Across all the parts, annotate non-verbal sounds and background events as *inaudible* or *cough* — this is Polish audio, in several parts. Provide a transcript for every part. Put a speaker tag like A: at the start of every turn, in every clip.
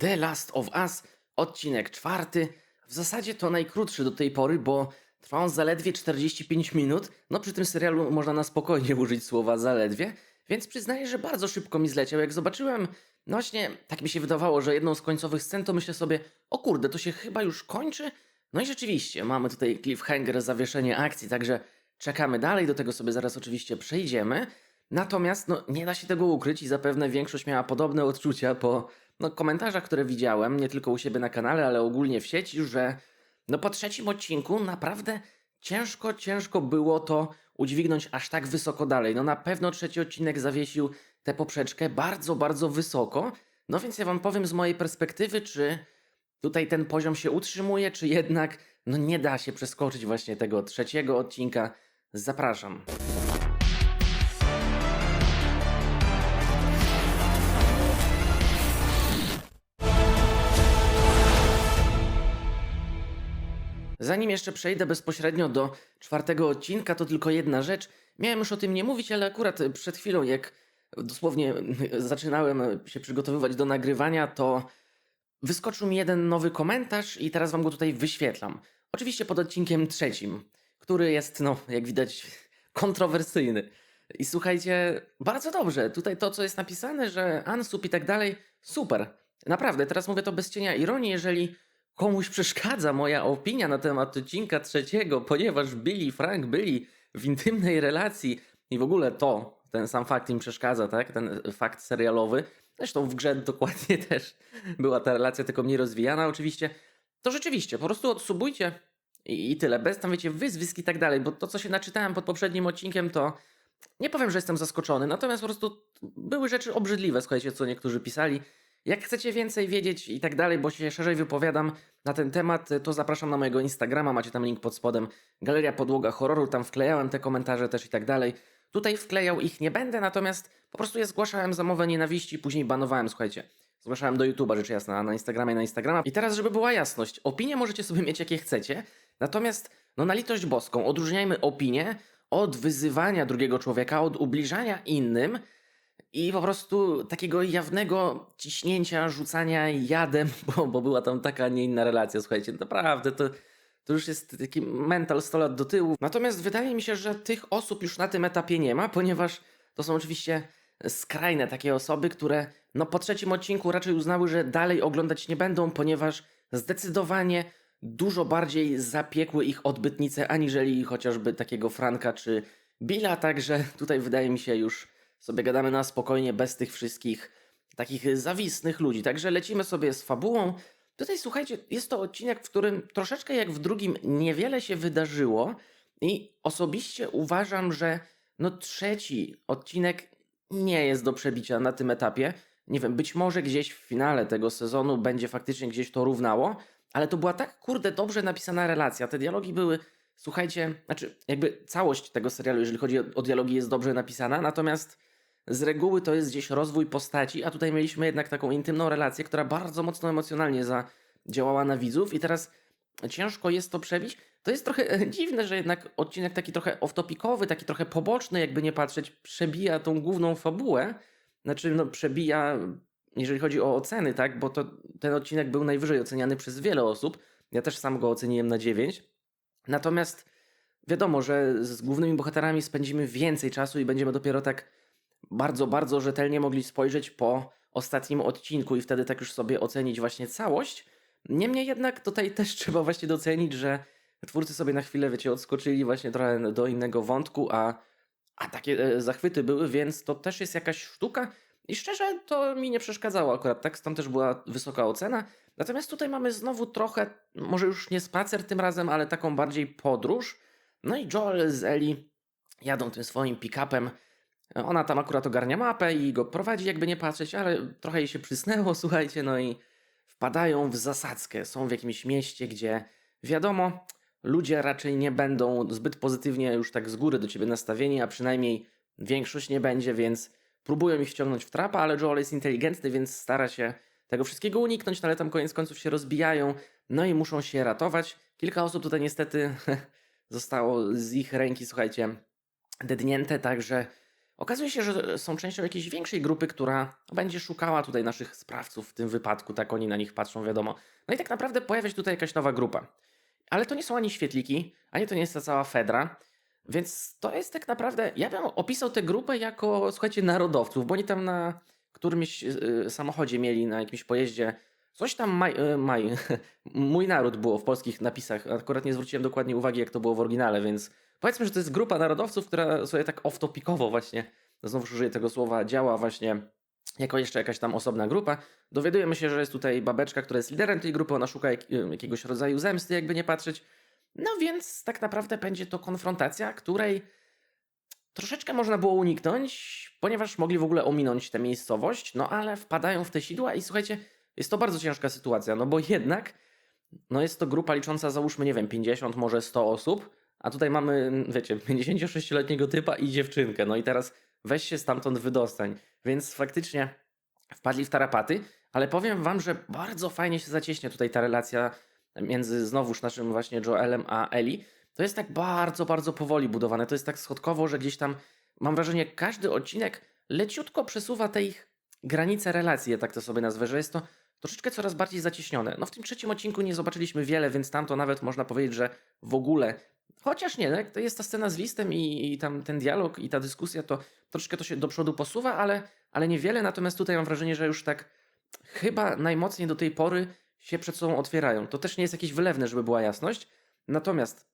A: The Last of Us, odcinek czwarty. W zasadzie to najkrótszy do tej pory, bo trwa on zaledwie 45 minut. No przy tym serialu można na spokojnie *laughs* użyć słowa zaledwie, więc przyznaję, że bardzo szybko mi zleciał. Jak zobaczyłem, no właśnie, tak mi się wydawało, że jedną z końcowych scen, to myślę sobie, o kurde, to się chyba już kończy. No i rzeczywiście, mamy tutaj cliffhanger, zawieszenie akcji, także czekamy dalej, do tego sobie zaraz oczywiście przejdziemy. Natomiast no, nie da się tego ukryć i zapewne większość miała podobne odczucia po no, komentarzach, które widziałem, nie tylko u siebie na kanale, ale ogólnie w sieci, że no po trzecim odcinku naprawdę ciężko, ciężko było to udźwignąć aż tak wysoko dalej. No na pewno trzeci odcinek zawiesił tę poprzeczkę bardzo, bardzo wysoko. No więc ja wam powiem z mojej perspektywy, czy tutaj ten poziom się utrzymuje, czy jednak no nie da się przeskoczyć właśnie tego trzeciego odcinka. Zapraszam. Zanim jeszcze przejdę bezpośrednio do czwartego odcinka, to tylko jedna rzecz. Miałem już o tym nie mówić, ale akurat przed chwilą, jak dosłownie zaczynałem się przygotowywać do nagrywania, to wyskoczył mi jeden nowy komentarz i teraz wam go tutaj wyświetlam. Oczywiście pod odcinkiem trzecim, który jest, no, jak widać, kontrowersyjny. I słuchajcie, bardzo dobrze. Tutaj to, co jest napisane, że Ansup i tak dalej, super. Naprawdę, teraz mówię to bez cienia ironii, jeżeli komuś przeszkadza moja opinia na temat odcinka trzeciego, ponieważ Billy i Frank byli w intymnej relacji i w ogóle to, ten sam fakt im przeszkadza, tak? Ten fakt serialowy. Zresztą w grze dokładnie *laughs* też była ta relacja, tylko mniej rozwijana oczywiście. To rzeczywiście, po prostu odsubujcie i, i tyle. Bez tam, wiecie, wyzwisk i tak dalej, bo to, co się naczytałem pod poprzednim odcinkiem, to nie powiem, że jestem zaskoczony, natomiast po prostu były rzeczy obrzydliwe, słuchajcie, co niektórzy pisali. Jak chcecie więcej wiedzieć i tak dalej, bo się szerzej wypowiadam na ten temat, to zapraszam na mojego Instagrama, macie tam link pod spodem. Galeria Podłoga Horroru, tam wklejałem te komentarze też i tak dalej. Tutaj wklejał ich nie będę, natomiast po prostu je zgłaszałem za mowę nienawiści, później banowałem, słuchajcie. Zgłaszałem do YouTube'a, rzecz jasna, na Instagramie, na Instagrama. I teraz, żeby była jasność, opinie możecie sobie mieć jakie chcecie, natomiast, no na litość boską, odróżniajmy opinię od wyzywania drugiego człowieka, od ubliżania innym, i po prostu takiego jawnego ciśnięcia, rzucania jadem, *laughs* bo, bo była tam taka, a nie inna relacja, słuchajcie, naprawdę to, to już jest taki mental 100 lat do tyłu. Natomiast wydaje mi się, że tych osób już na tym etapie nie ma, ponieważ to są oczywiście skrajne takie osoby, które no po trzecim odcinku raczej uznały, że dalej oglądać nie będą, ponieważ zdecydowanie dużo bardziej zapiekły ich odbytnice, aniżeli chociażby takiego Franka czy Billa, także tutaj wydaje mi się już sobie gadamy na spokojnie, bez tych wszystkich takich zawisnych ludzi. Także lecimy sobie z fabułą. Tutaj słuchajcie, jest to odcinek, w którym troszeczkę jak w drugim niewiele się wydarzyło i osobiście uważam, że no trzeci odcinek nie jest do przebicia na tym etapie. Nie wiem, być może gdzieś w finale tego sezonu będzie faktycznie gdzieś to równało, ale to była tak kurde dobrze napisana relacja. Te dialogi były, słuchajcie, znaczy jakby całość tego serialu, jeżeli chodzi o, o dialogi, jest dobrze napisana, natomiast z reguły to jest gdzieś rozwój postaci, a tutaj mieliśmy jednak taką intymną relację, która bardzo mocno emocjonalnie zadziałała na widzów i teraz ciężko jest to przebić. To jest trochę *laughs* dziwne, że jednak odcinek taki trochę off-topicowy, taki trochę poboczny, jakby nie patrzeć, przebija tą główną fabułę. Znaczy, no przebija, jeżeli chodzi o oceny, tak, bo to ten odcinek był najwyżej oceniany przez wiele osób. Ja też sam go oceniłem na 9. Natomiast wiadomo, że z głównymi bohaterami spędzimy więcej czasu i będziemy dopiero tak bardzo, bardzo rzetelnie mogli spojrzeć po ostatnim odcinku i wtedy tak już sobie ocenić właśnie całość. Niemniej jednak tutaj też *laughs* trzeba właśnie docenić, że twórcy sobie na chwilę, wiecie, odskoczyli właśnie trochę do innego wątku, a, a takie e, zachwyty były, więc to też jest jakaś sztuka. I szczerze, to mi nie przeszkadzało akurat, tak? Stąd też była wysoka ocena. Natomiast tutaj mamy znowu trochę, może już nie spacer tym razem, ale taką bardziej podróż. No i Joel z Eli jadą tym swoim pick-upem ona tam akurat ogarnia mapę i go prowadzi, jakby nie patrzeć, ale trochę jej się przysnęło, *laughs* słuchajcie, no i wpadają w zasadzkę. Są w jakimś mieście, gdzie wiadomo, ludzie raczej nie będą zbyt pozytywnie już tak z góry do ciebie nastawieni, a przynajmniej większość nie będzie, więc próbują ich wciągnąć w trapa, ale Joel jest inteligentny, więc stara się tego wszystkiego uniknąć, no ale tam koniec końców się rozbijają, no i muszą się ratować. Kilka osób tutaj niestety *laughs* zostało z ich ręki, słuchajcie, dednięte, także okazuje się, że są częścią jakiejś większej grupy, która będzie szukała tutaj naszych sprawców w tym wypadku, tak oni na nich patrzą, wiadomo. No i tak naprawdę pojawia się tutaj jakaś nowa grupa. Ale to nie są ani świetliki, ani to nie jest ta cała Fedra, więc to jest tak naprawdę, ja bym opisał tę grupę jako, słuchajcie, narodowców, bo oni tam na którymś y, samochodzie mieli, na jakimś pojeździe, coś tam maj, y, maj, *laughs* mój naród było w polskich napisach, akurat nie zwróciłem dokładnie uwagi, jak to było w oryginale, więc powiedzmy, że to jest grupa narodowców, która sobie tak off-topicowo właśnie, znowu użyję tego słowa, działa właśnie jako jeszcze jakaś tam osobna grupa. Dowiadujemy się, że jest tutaj babeczka, która jest liderem tej grupy, ona szuka jak, jakiegoś rodzaju zemsty, jakby nie patrzeć. No więc tak naprawdę będzie to konfrontacja, której troszeczkę można było uniknąć, ponieważ mogli w ogóle ominąć tę miejscowość, no ale wpadają w te sidła i słuchajcie, jest to bardzo ciężka sytuacja, no bo jednak no jest to grupa licząca załóżmy, nie wiem, 50, może 100 osób, a tutaj mamy, wiecie, 56-letniego typa i dziewczynkę, no i teraz weź się stamtąd wydostań. Więc faktycznie wpadli w tarapaty, ale powiem wam, że bardzo fajnie się zacieśnia tutaj ta relacja między znowuż naszym właśnie Joelem a Eli. To jest tak bardzo, bardzo powoli budowane. To jest tak schodkowo, że gdzieś tam mam wrażenie, każdy odcinek leciutko przesuwa te ich granice relacji, ja tak to sobie nazwę, że jest to troszeczkę coraz bardziej zacieśnione. No w tym trzecim odcinku nie zobaczyliśmy wiele, więc tam to nawet można powiedzieć, że w ogóle Chociaż nie, tak? to jest ta scena z listem i, i tam ten dialog i ta dyskusja, to troszeczkę to się do przodu posuwa, ale, ale niewiele. Natomiast tutaj mam wrażenie, że już tak chyba najmocniej do tej pory się przed sobą otwierają. To też nie jest jakieś wylewne, żeby była jasność. Natomiast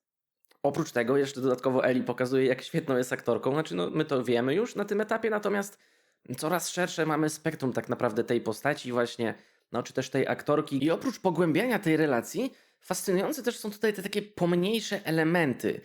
A: oprócz tego jeszcze dodatkowo Eli pokazuje, jak świetną jest aktorką. Znaczy, no, my to wiemy już na tym etapie, natomiast coraz szersze mamy spektrum tak naprawdę tej postaci właśnie, no czy też tej aktorki. I oprócz pogłębiania tej relacji, Fascynujące też są tutaj te takie pomniejsze elementy,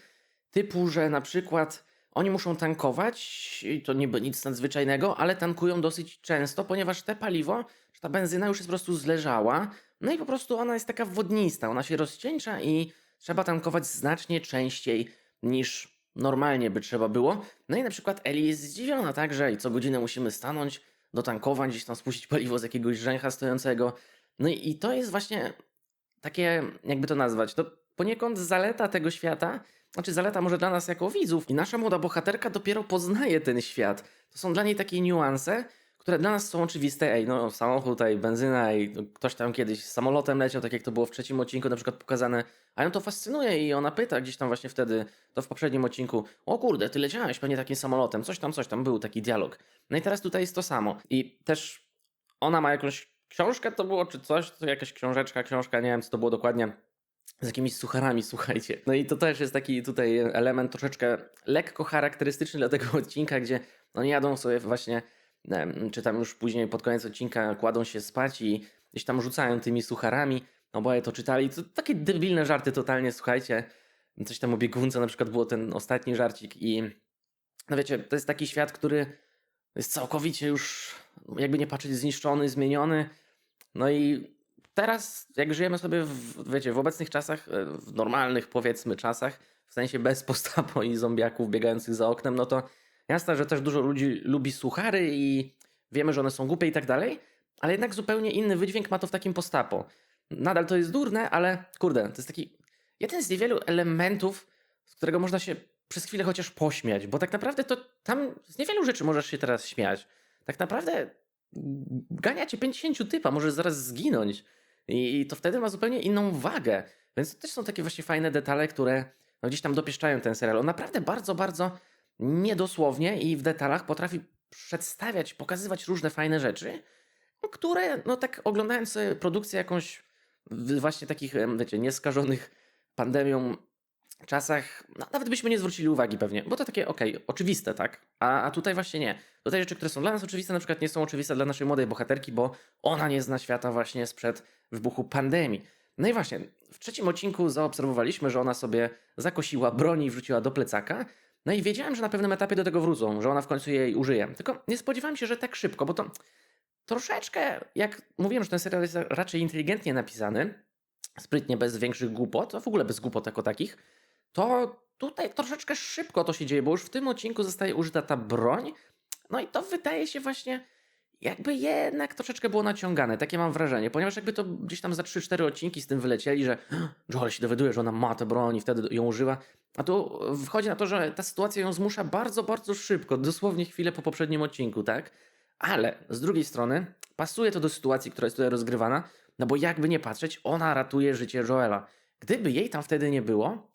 A: typu, że na przykład oni muszą tankować, to niby nic nadzwyczajnego, ale tankują dosyć często, ponieważ te paliwo, ta benzyna już jest po prostu zleżała, no i po prostu ona jest taka wodnista, ona się rozcieńcza i trzeba tankować znacznie częściej niż normalnie by trzeba było. No i na przykład Eli jest zdziwiona, tak, że co godzinę musimy stanąć, dotankować, gdzieś tam spuścić paliwo z jakiegoś rzęcha stojącego. No i to jest właśnie takie, jakby to nazwać, to poniekąd zaleta tego świata, znaczy zaleta może dla nas jako widzów i nasza młoda bohaterka dopiero poznaje ten świat. To są dla niej takie niuanse, które dla nas są oczywiste. Ej, no samochód, tutaj benzyna i ktoś tam kiedyś samolotem leciał, tak jak to było w trzecim odcinku na przykład pokazane. A ją to fascynuje i ona pyta gdzieś tam właśnie wtedy, to w poprzednim odcinku, o kurde, ty leciałeś pewnie takim samolotem, coś tam, coś tam, był taki dialog. No i teraz tutaj jest to samo. I też ona ma jakąś książkę to było, czy coś, to jakaś książeczka, książka, nie wiem co to było dokładnie, z jakimiś sucharami, *laughs* słuchajcie. No i to też jest taki tutaj element troszeczkę lekko charakterystyczny dla tego odcinka, gdzie oni jadą sobie właśnie, czy tam już później pod koniec odcinka kładą się spać i gdzieś tam rzucają tymi sucharami. Oboje to czytali. To takie debilne żarty totalnie, słuchajcie. Coś tam o biegunce na przykład było ten ostatni żarcik i no wiecie, to jest taki świat, który jest całkowicie już, jakby nie patrzeć, zniszczony, zmieniony. No i teraz, jak żyjemy sobie, w, wiecie, w obecnych czasach, e, w normalnych powiedzmy czasach, w sensie bez postapo i zombiaków biegających za oknem, no to jasne, że też dużo ludzi lubi suchary i wiemy, że one są głupie i tak dalej, ale jednak zupełnie inny wydźwięk ma to w takim postapo. Nadal to jest durne, ale kurde, to jest taki jeden z niewielu elementów, z którego można się przez chwilę chociaż pośmiać, bo tak naprawdę to tam z niewielu rzeczy możesz się teraz śmiać. Tak naprawdę gania cię 50 typa, możesz zaraz zginąć. I, to wtedy ma zupełnie inną wagę. Więc to też są takie właśnie fajne detale, które no, gdzieś tam dopieszczają ten serial. On naprawdę bardzo, bardzo niedosłownie i w detalach potrafi przedstawiać, pokazywać różne fajne rzeczy, które, no tak oglądając produkcję jakąś właśnie takich, wiecie, nieskażonych pandemią czasach no, nawet byśmy nie zwrócili uwagi pewnie, bo to takie okej, okay, oczywiste, tak? A, a tutaj właśnie nie. Tutaj rzeczy, które są dla nas oczywiste, na przykład nie są oczywiste dla naszej młodej bohaterki, bo ona nie zna świata właśnie sprzed wybuchu pandemii. No i właśnie, w trzecim odcinku zaobserwowaliśmy, że ona sobie zakosiła broni i wrzuciła do plecaka. No i wiedziałem, że na pewnym etapie do tego wrócą, że ona w końcu jej użyje. Tylko nie spodziewałem się, że tak szybko, bo to troszeczkę, jak mówiłem, że ten serial jest raczej inteligentnie napisany, sprytnie, bez większych głupot, a w ogóle bez głupot jako takich, to tutaj troszeczkę szybko to się dzieje, bo już w tym odcinku zostaje użyta ta broń. No i to wydaje się właśnie jakby jednak troszeczkę było naciągane, takie mam wrażenie, ponieważ jakby to gdzieś tam za 3-4 odcinki z tym wylecieli, że *gasps* Joel się dowiaduje, że ona ma tę broń i wtedy ją używa, a tu wchodzi na to, że ta sytuacja ją zmusza bardzo, bardzo szybko, dosłownie chwilę po poprzednim odcinku, tak? Ale z drugiej strony pasuje to do sytuacji, która jest tutaj rozgrywana, no bo jakby nie patrzeć, ona ratuje życie Joela. Gdyby jej tam wtedy nie było,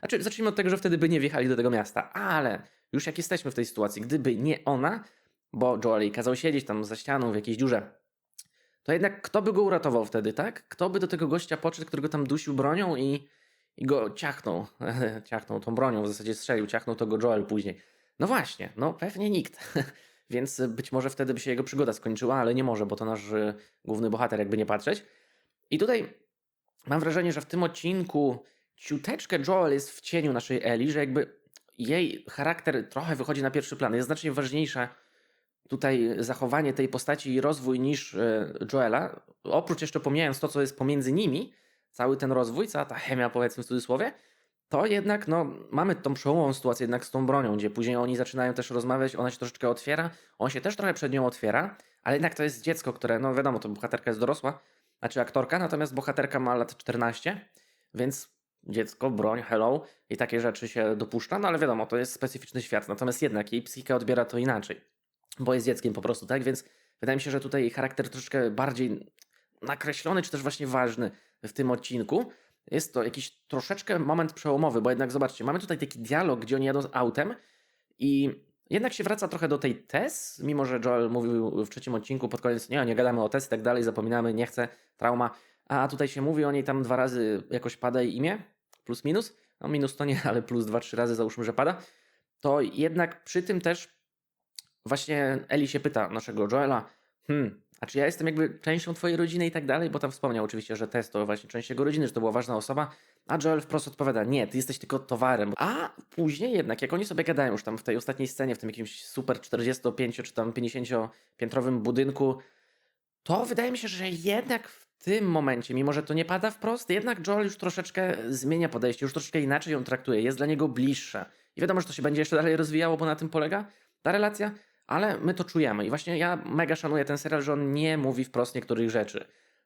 A: znaczy zacznijmy od tego, że wtedy by nie wjechali do tego miasta, ale już jak jesteśmy w tej sytuacji, gdyby nie ona, bo Joel kazał siedzieć tam za ścianą w jakiejś dziurze, to jednak kto by go uratował wtedy, tak? Kto by do tego gościa podszedł, którego tam dusił bronią i, i go ciachnął, *laughs* ciachnął tą bronią, w zasadzie strzelił, ciachnął to go Joel później. No właśnie, no pewnie nikt. *laughs* Więc być może wtedy by się jego przygoda skończyła, ale nie może, bo to nasz y, główny bohater, jakby nie patrzeć. I tutaj mam wrażenie, że w tym odcinku ciuteczkę Joel jest w cieniu naszej Eli, że jakby jej charakter trochę wychodzi na pierwszy plan. Jest znacznie ważniejsze tutaj zachowanie tej postaci i rozwój niż e, Joela. Oprócz jeszcze pomijając to, co jest pomiędzy nimi, cały ten rozwój, cała ta chemia powiedzmy w cudzysłowie, to jednak no, mamy tą przełomową sytuację jednak z tą bronią, gdzie później oni zaczynają też rozmawiać, ona się troszeczkę otwiera, on się też trochę przed nią otwiera, ale jednak to jest dziecko, które, no wiadomo, to bohaterka jest dorosła, znaczy aktorka, natomiast bohaterka ma lat 14, więc dziecko, broń, hello i takie rzeczy się dopuszcza, no ale wiadomo, to jest specyficzny świat, natomiast jednak jej psychika odbiera to inaczej, bo jest dzieckiem po prostu, tak, więc wydaje mi się, że tutaj charakter troszeczkę bardziej nakreślony, czy też właśnie ważny w tym odcinku. Jest to jakiś troszeczkę moment przełomowy, bo jednak zobaczcie, mamy tutaj taki dialog, gdzie oni jadą autem i jednak się wraca trochę do tej Tess, mimo że Joel mówił w trzecim odcinku pod koniec, nie, nie gadamy o Tess i tak dalej, zapominamy, nie chcę, trauma, a tutaj się mówi o niej tam dwa razy jakoś pada jej imię, plus minus, no minus to nie, *laughs* ale plus dwa, trzy razy załóżmy, że pada, to jednak przy tym też właśnie Eli się pyta naszego Joela, hmm, a czy ja jestem jakby częścią twojej rodziny i tak dalej, bo tam wspomniał oczywiście, że Tess to właśnie część jego rodziny, że to była ważna osoba, a Joel wprost odpowiada, nie, ty jesteś tylko towarem. A później jednak, jak oni sobie gadają już tam w tej ostatniej scenie, w tym jakimś super 45 czy tam 50 piętrowym budynku, to wydaje mi się, że jednak tym momencie, mimo że to nie pada wprost, jednak Joel już troszeczkę zmienia podejście, już troszeczkę inaczej ją traktuje, jest dla niego bliższa. I wiadomo, że to się będzie jeszcze dalej rozwijało, bo na tym polega ta relacja, ale my to czujemy. I właśnie ja mega szanuję ten serial, że on nie mówi wprost niektórych rzeczy.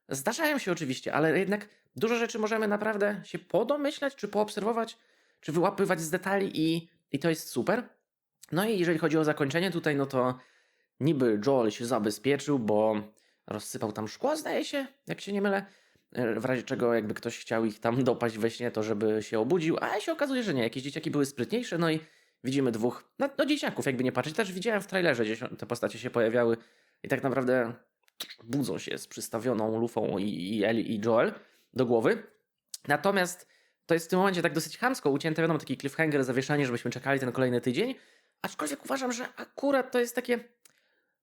A: Zdarzają się oczywiście, ale jednak dużo rzeczy możemy naprawdę się podomyślać, czy poobserwować, czy wyłapywać z detali i, i to jest super. No i jeżeli chodzi o zakończenie tutaj, no to niby Joel się zabezpieczył, bo rozsypał tam szkło, zdaje się, jak się nie mylę. E, W razie czego jakby ktoś chciał ich tam *laughs* dopaść we śnie, to żeby się obudził, a się okazuje, że nie. Jakieś dzieciaki były sprytniejsze, no i widzimy dwóch, no, no dzieciaków jakby nie patrzeć. Też widziałem w trailerze, gdzieś te postacie się pojawiały i tak naprawdę budzą się z przystawioną lufą i, i Eli i Joel do głowy. Natomiast to jest w tym momencie tak dosyć chamsko ucięte, wiadomo, taki cliffhanger, zawieszanie, żebyśmy czekali ten kolejny tydzień. Aczkolwiek uważam, że akurat to jest takie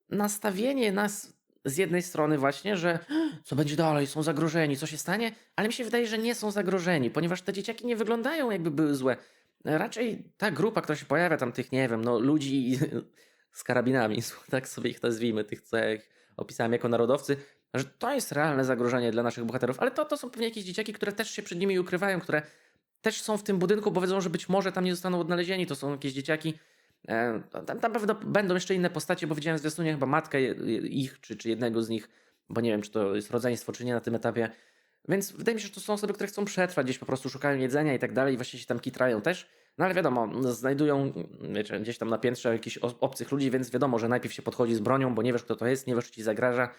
A: nastawienie nas z jednej strony właśnie, że co będzie dalej, są zagrożeni, co się stanie, ale mi się wydaje, że nie są zagrożeni, ponieważ te dzieciaki nie wyglądają jakby były złe. Raczej ta grupa, która się pojawia, tam tych, nie wiem, no ludzi *laughs* z karabinami, *laughs* tak sobie ich nazwijmy, tych, co ja ich opisałem jako narodowcy, że to jest realne zagrożenie dla naszych bohaterów, ale to, to są pewnie jakieś dzieciaki, które też się przed nimi ukrywają, które też są w tym budynku, bo wiedzą, że być może tam nie zostaną odnalezieni, to są jakieś dzieciaki, Tam, tam pewno będą jeszcze inne postacie, bo widziałem w zwiastunie chyba matkę ich, czy, czy jednego z nich, bo nie wiem, czy to jest rodzeństwo, czy nie na tym etapie. Więc wydaje mi się, że to są osoby, które chcą przetrwać, gdzieś po prostu szukają jedzenia i tak dalej, i właśnie się tam kitrają też. No ale wiadomo, znajdują wiecie, gdzieś tam na piętrze jakichś obcych ludzi, więc wiadomo, że najpierw się podchodzi z bronią, bo nie wiesz, kto to jest, nie wiesz, czy ci zagraża.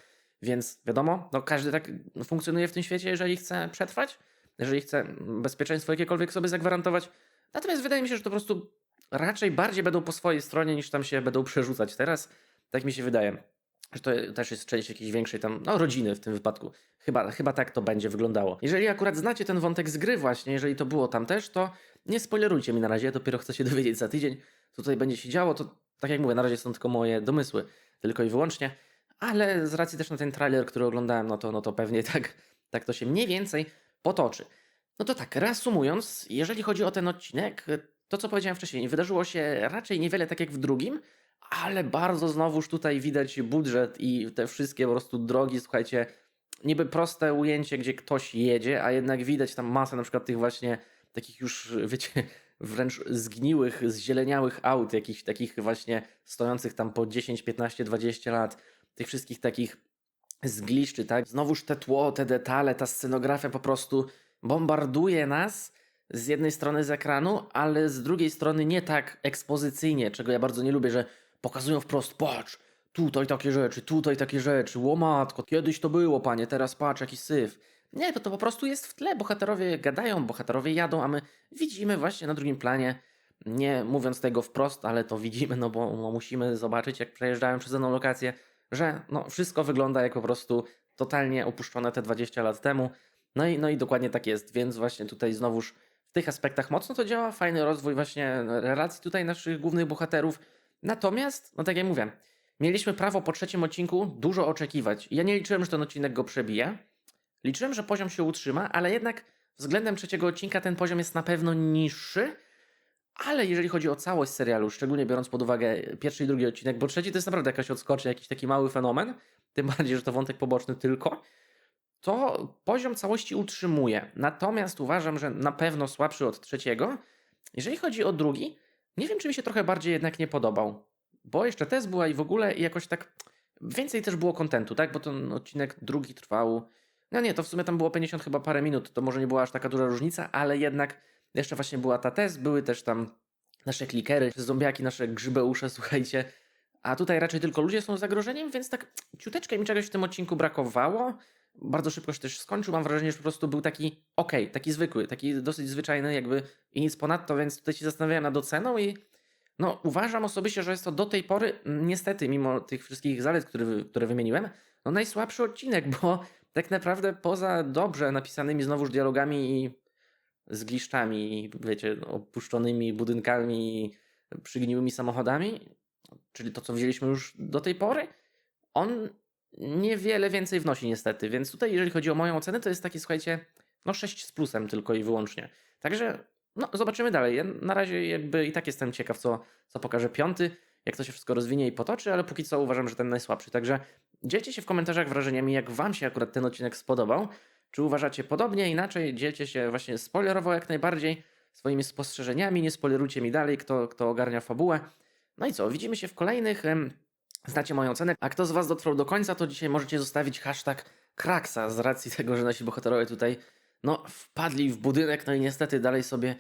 A: Więc wiadomo, no każdy tak funkcjonuje w tym świecie, jeżeli chce przetrwać, jeżeli chce bezpieczeństwo jakiekolwiek sobie zagwarantować. Natomiast wydaje mi się, że to po prostu raczej bardziej będą po swojej stronie niż tam się będą przerzucać teraz. Tak mi się wydaje. Że to też jest część jakiejś większej tam, no rodziny w tym wypadku. Chyba, chyba tak to będzie wyglądało. Jeżeli akurat znacie ten wątek z gry właśnie, jeżeli to było tam też, to nie spoilerujcie mi na razie, dopiero chcę się *laughs* dowiedzieć za tydzień, co tutaj będzie się działo, to tak jak mówię, na razie są tylko moje domysły, tylko i wyłącznie, ale z racji też na ten trailer, który oglądałem, no to, no to pewnie *laughs* tak, tak to się mniej więcej potoczy. No to tak, reasumując, jeżeli chodzi o ten odcinek, to co powiedziałem wcześniej, wydarzyło się raczej niewiele tak jak w drugim, ale bardzo znowuż tutaj widać budżet i te wszystkie po prostu drogi, słuchajcie, niby proste ujęcie, gdzie ktoś jedzie, a jednak widać tam masę na przykład tych właśnie takich już, wiecie, wręcz zgniłych, zzieleniałych aut, jakichś takich właśnie stojących tam po 10, 15, 20 lat. tych wszystkich takich zgliszczy, tak? Znowuż te tło, te detale, ta scenografia po prostu bombarduje nas z jednej strony z ekranu, ale z drugiej strony nie tak ekspozycyjnie, czego ja bardzo nie lubię, że pokazują wprost, patrz, tutaj takie rzeczy, tutaj takie rzeczy, łomatko, kiedyś to było, panie, teraz patrz, jaki syf. Nie, to, to po prostu jest w tle, bohaterowie gadają, bohaterowie jadą, a my widzimy właśnie na drugim planie, nie mówiąc tego wprost, ale to widzimy, no bo no, musimy zobaczyć, jak przejeżdżają przez daną lokację, że no, wszystko wygląda jak po prostu totalnie opuszczone te 20 lat temu. No i, no i dokładnie tak jest, więc właśnie tutaj znowuż w tych aspektach mocno to działa, fajny rozwój właśnie relacji tutaj naszych głównych bohaterów. Natomiast, no tak jak mówię, mieliśmy prawo po trzecim odcinku dużo oczekiwać. Ja nie liczyłem, że ten odcinek go przebije. Liczyłem, że poziom się utrzyma, ale jednak względem trzeciego odcinka ten poziom jest na pewno niższy. Ale jeżeli chodzi o całość serialu, szczególnie biorąc pod uwagę pierwszy i drugi odcinek, bo trzeci to jest naprawdę jakaś odskocznia, jakiś taki mały fenomen, tym bardziej, że to wątek poboczny tylko, to poziom całości utrzymuje. Natomiast uważam, że na pewno słabszy od trzeciego. Jeżeli chodzi o drugi, nie wiem, czy mi się trochę bardziej jednak nie podobał. Bo jeszcze test była i w ogóle jakoś tak więcej też było kontentu, tak? Bo ten odcinek drugi trwał. No nie, to w sumie tam było 50 chyba parę minut, to może nie była aż taka duża różnica, ale jednak jeszcze właśnie była ta test, były też tam nasze klikery, zombiaki, nasze grzybeusze, *laughs* słuchajcie. A tutaj raczej tylko ludzie są zagrożeniem, więc tak ciuteczkę mi czegoś w tym odcinku brakowało. Bardzo szybko się też skończył. Mam wrażenie, że po prostu był taki okej, taki zwykły, taki dosyć zwyczajny, jakby i nic ponadto, więc tutaj się zastanawiałem nad oceną i no, uważam osobiście, że jest to do tej pory, niestety, mimo tych wszystkich zalet, które, które wymieniłem, no najsłabszy odcinek, bo *laughs* tak naprawdę poza dobrze napisanymi znowuż dialogami i zgliszczami, wiecie, no, opuszczonymi budynkami, przygniłymi samochodami, czyli to, co wzięliśmy już do tej pory, on niewiele więcej wnosi niestety, więc tutaj jeżeli chodzi o moją ocenę, to jest takie, słuchajcie, no 6 z plusem tylko i wyłącznie. Także, no zobaczymy dalej. Ja na razie jakby i tak jestem ciekaw, co, co pokaże piąty, jak to się wszystko rozwinie i potoczy, ale póki co uważam, że ten najsłabszy. Także dzielcie się w komentarzach wrażeniami, jak wam się akurat ten odcinek spodobał. Czy uważacie podobnie, inaczej? Dzielcie się właśnie spoilerowo jak najbardziej swoimi spostrzeżeniami, nie spoilerujcie mi dalej, kto, kto ogarnia fabułę. No i co, widzimy się w kolejnych. em, Znacie moją ocenę. A kto z Was dotrwał do końca, to dzisiaj możecie zostawić hashtag Kraksa z racji *laughs* tego, że nasi bohaterowie tutaj no, wpadli w budynek, no i niestety dalej sobie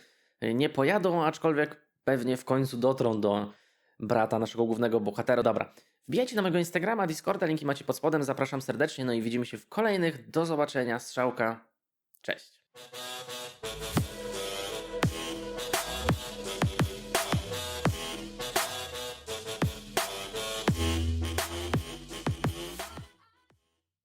A: y, nie pojadą, aczkolwiek pewnie w końcu dotrą do brata naszego głównego bohatera. Dobra, wbijajcie na mojego Instagrama, Discorda, linki macie pod spodem, zapraszam serdecznie, no i widzimy się w kolejnych. Do zobaczenia, strzałka, cześć.